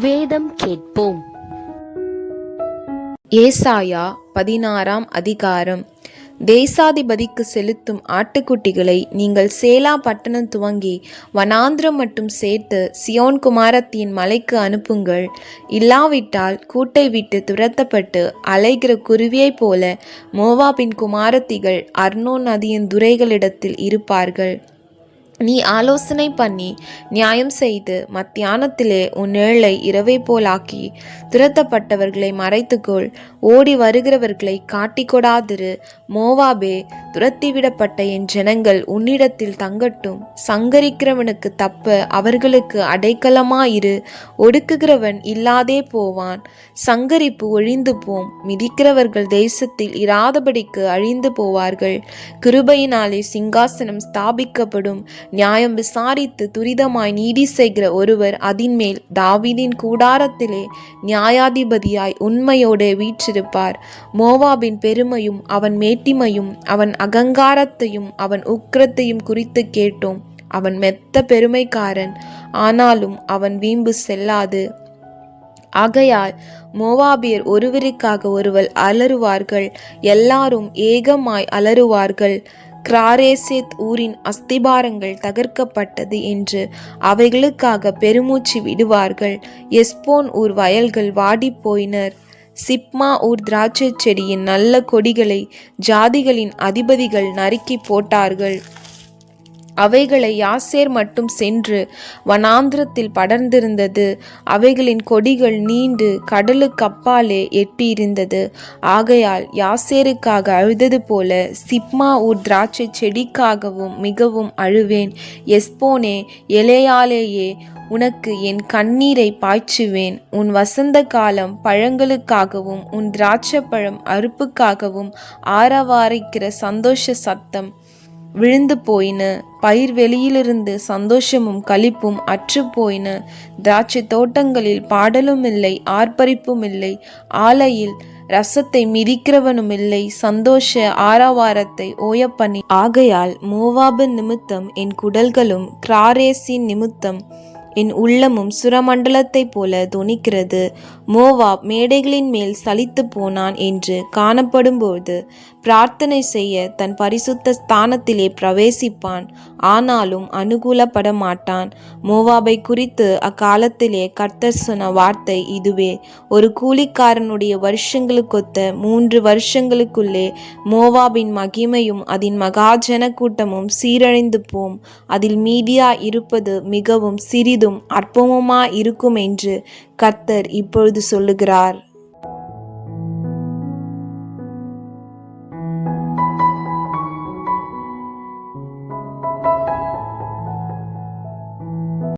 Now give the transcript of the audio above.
வேதம் கேட்போம். ஏசாயா பதினாறாம் அதிகாரம். தேசாதிபதிக்கு செலுத்தும் ஆட்டுக்குட்டிகளை நீங்கள் சேலா பட்டணம் துவங்கி வனாந்திரம் மட்டும் சேர்த்து சியோன் குமாரத்தின் மலைக்கு அனுப்புங்கள். இல்லாவிட்டால் கூட்டை விட்டு துரத்தப்பட்டு அலைகிற குருவியைப் போல மோவாபின் குமாரத்திகள் அர்னோ நதியின் துரைகளிடத்தில் இருப்பார்கள். நீ ஆலோசனை பண்ணி நியாயம் செய்து மத்தியானத்திலே உன் நிழலை இரவை போலாக்கி துரத்தப்பட்டவர்களை மறைத்துக்கொள். ஓடி வருகிறவர்களை காட்டிக்கொடாதிரு. மோவாபே துரத்திவிடப்பட்ட என் ஜனங்கள் உன்னிடத்தில் தங்கட்டும். சங்கரிக்கிறவனுக்கு தப்ப அவர்களுக்கு அடைக்கலமாயிரு. ஒடுக்குகிறவன் இல்லாதே போவான். சங்கரிப்பு ஒழிந்து போம். மிதிக்கிறவர்கள் தேசத்தில் இராதபடிக்கு அழிந்து போவார்கள். கிருபையினாலே சிங்காசனம் ஸ்தாபிக்கப்படும். நியாயம் விசாரித்து துரிதமாய் நீதி செய்கிற ஒருவர் அதின்மேல் தாவிதின் கூடாரத்திலே நியாயாதிபதியாய் உண்மையோடு வீற்றிருப்பார். மோவாபின் பெருமையும் அவன் மேட்டிமையும் அவன் அகங்காரத்தையும் அவன் உக்கிரத்தையும் குறித்து கேட்டோம். அவன் மெத்த பெருமைக்காரன். ஆனாலும் அவன் வீம்பு செல்லாது. ஆகையால் மோவாபியர் ஒருவருக்காக ஒருவர் அலறுவார்கள். எல்லாரும் ஏகமாய் அலறுவார்கள். கிராரேசேத் ஊரின் அஸ்திபாரங்கள் தகர்க்கப்பட்டது என்று அவைகளுக்காக பெருமூச்சு விடுவார்கள். எஸ்போன் ஊர் வயல்கள் வாடிப்போயினர். சிப்மா ஊர் திராட்சை செடியின் நல்ல கொடிகளை ஜாதிகளின் அதிபதிகள் நறுக்கி போட்டார்கள். அவைகளை யாசேர் மட்டும் சென்று வனாந்திரத்தில் படர்ந்திருந்தது. அவைகளின் கொடிகள் நீண்டு கடலுக்கு அப்பாலே எட்டியிருந்தது. ஆகையால் யாசேருக்காக அழுதது போல சிப்மா ஊர் திராட்சை செடிக்காகவும் மிகவும் அழுவேன். எஸ்போனே எலேயாலேயே உனக்கு என் கண்ணீரை பாய்ச்சுவேன். உன் வசந்த காலம் பழங்களுக்காகவும் உன் திராட்சைப்பழம் அறுப்புக்காகவும் ஆரவாரிக்கிற சந்தோஷ சத்தம் விழுந்து போயின. பயிர் வெளியிலிருந்து சந்தோஷமும் களிப்பும் அற்று போயின. திராட்சை தோட்டங்களில் பாடலும் இல்லை ஆர்ப்பரிப்பும் இல்லை. ஆலையில் ரசத்தை மிதிக்கிறவனும் இல்லை. சந்தோஷ ஆரவாரத்தை ஓயப்பண்ணி ஆகையால் மோவாபின் நிமித்தம் என் குடல்களும் கிராரேசின் நிமித்தம் என் உள்ளமும் சுரமண்டலத்தைப் போல தொனிக்கிறது மோவாப் மேடைகளின் மேல் சலித்து போனான் என்று காணப்படும்போது பிரார்த்தனை செய்ய தன் பரிசுத்த ஸ்தானத்திலே பிரவேசிப்பான். ஆனாலும் அனுகூலப்பட மாட்டான். மோவாபை குறித்து அக்காலத்திலே கர்த்தர் சொன்ன வார்த்தை இதுவே. ஒரு கூலிக்காரனுடைய வருஷங்களுக்கொத்த மூன்று வருஷங்களுக்குள்ளே மோவாபின் மகிமையும் அதன் மகாஜன கூட்டமும் சீரழிந்து போம். அதில் மீதியா இருப்பது மிகவும் சிறிது பெரிதும் அற்பமுமா இருக்கும் என்று கர்த்தர் இப்பொழுது சொல்லுகிறார்.